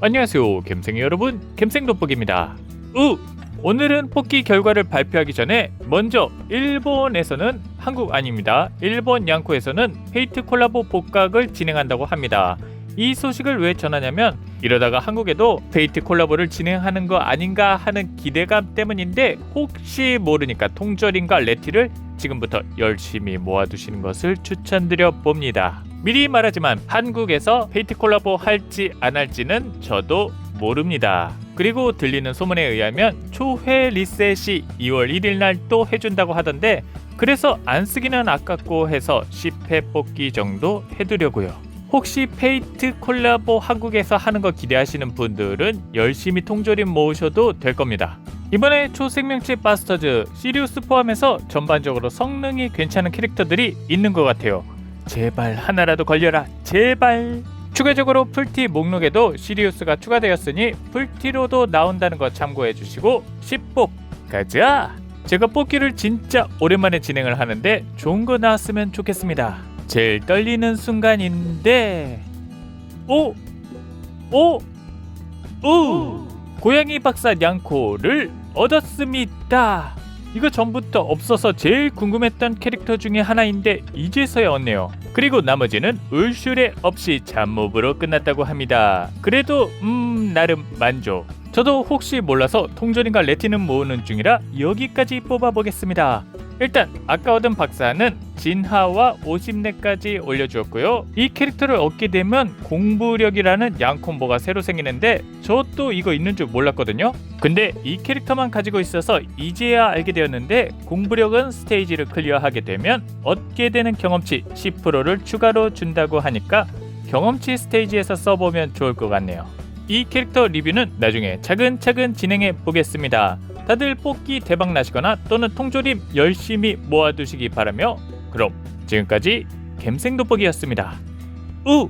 안녕하세요 갬생이 여러분 갬생돋보기입니다 우! 오늘은 뽑기 결과를 발표하기 전에 먼저 일본에서는 한국 아닙니다 일본 양코에서는 페이트 콜라보 복각을 진행한다고 합니다 이 소식을 왜 전하냐면 이러다가 한국에도 페이트 콜라보를 진행하는 거 아닌가 하는 기대감 때문인데 혹시 모르니까 통절인과 레티를 지금부터 열심히 모아두시는 것을 추천드려 봅니다. 미리 말하지만 한국에서 페이트 콜라보 할지 안 할지는 저도 모릅니다. 그리고 들리는 소문에 의하면 초회 리셋이 2월 1일 날 또 해준다고 하던데 그래서 안 쓰기는 아깝고 해서 10회 뽑기 정도 해두려고요. 혹시 페이트 콜라보 한국에서 하는 거 기대하시는 분들은 열심히 통조림 모으셔도 될 겁니다. 이번에 초생명체 바스터즈 시리우스 포함해서 전반적으로 성능이 괜찮은 캐릭터들이 있는 것 같아요. 제발 하나라도 걸려라 제발. 추가적으로 풀티 목록에도 시리우스가 추가되었으니 풀티로도 나온다는 거 참고해 주시고 10뽑 가자. 제가 뽑기를 진짜 오랜만에 진행을 하는데 좋은 거 나왔으면 좋겠습니다. 제일 떨리는 순간인데 오! 오! 오! 고양이 박사 냥코를 얻었습니다. 이거 전부터 없어서 제일 궁금했던 캐릭터 중에 하나인데 이제서야 얻네요. 그리고 나머지는 울슈레 없이 잡몹으로 끝났다고 합니다. 그래도 음 나름 만족. 저도 혹시 몰라서 통조림과 레티는 모으는 중이라 여기까지 뽑아보겠습니다. 일단 아까 얻은 박사는 진하와 50렙까지 올려주었고요. 이 캐릭터를 얻게 되면 공부력이라는 양콤보가 새로 생기는데 저 또 이거 있는 줄 몰랐거든요. 근데 이 캐릭터만 가지고 있어서 이제야 알게 되었는데 공부력은 스테이지를 클리어하게 되면 얻게 되는 경험치 10%를 추가로 준다고 하니까 경험치 스테이지에서 써보면 좋을 것 같네요. 이 캐릭터 리뷰는 나중에 차근차근 진행해 보겠습니다. 다들 뽑기 대박 나시거나 또는 통조림 열심히 모아두시기 바라며 그럼 지금까지 갬생 돋보기였습니다. 우!